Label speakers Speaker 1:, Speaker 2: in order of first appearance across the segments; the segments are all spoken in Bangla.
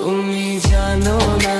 Speaker 1: তুমি
Speaker 2: জানো না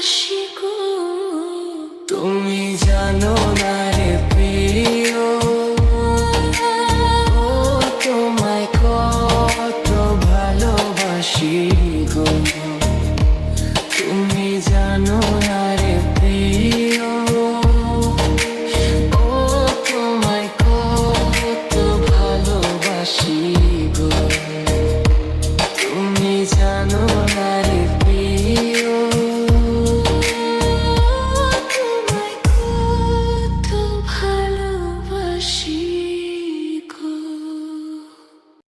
Speaker 2: ভালোবাসি তুমি জানো তোমায় কত ভালোবাসি তুমি জানো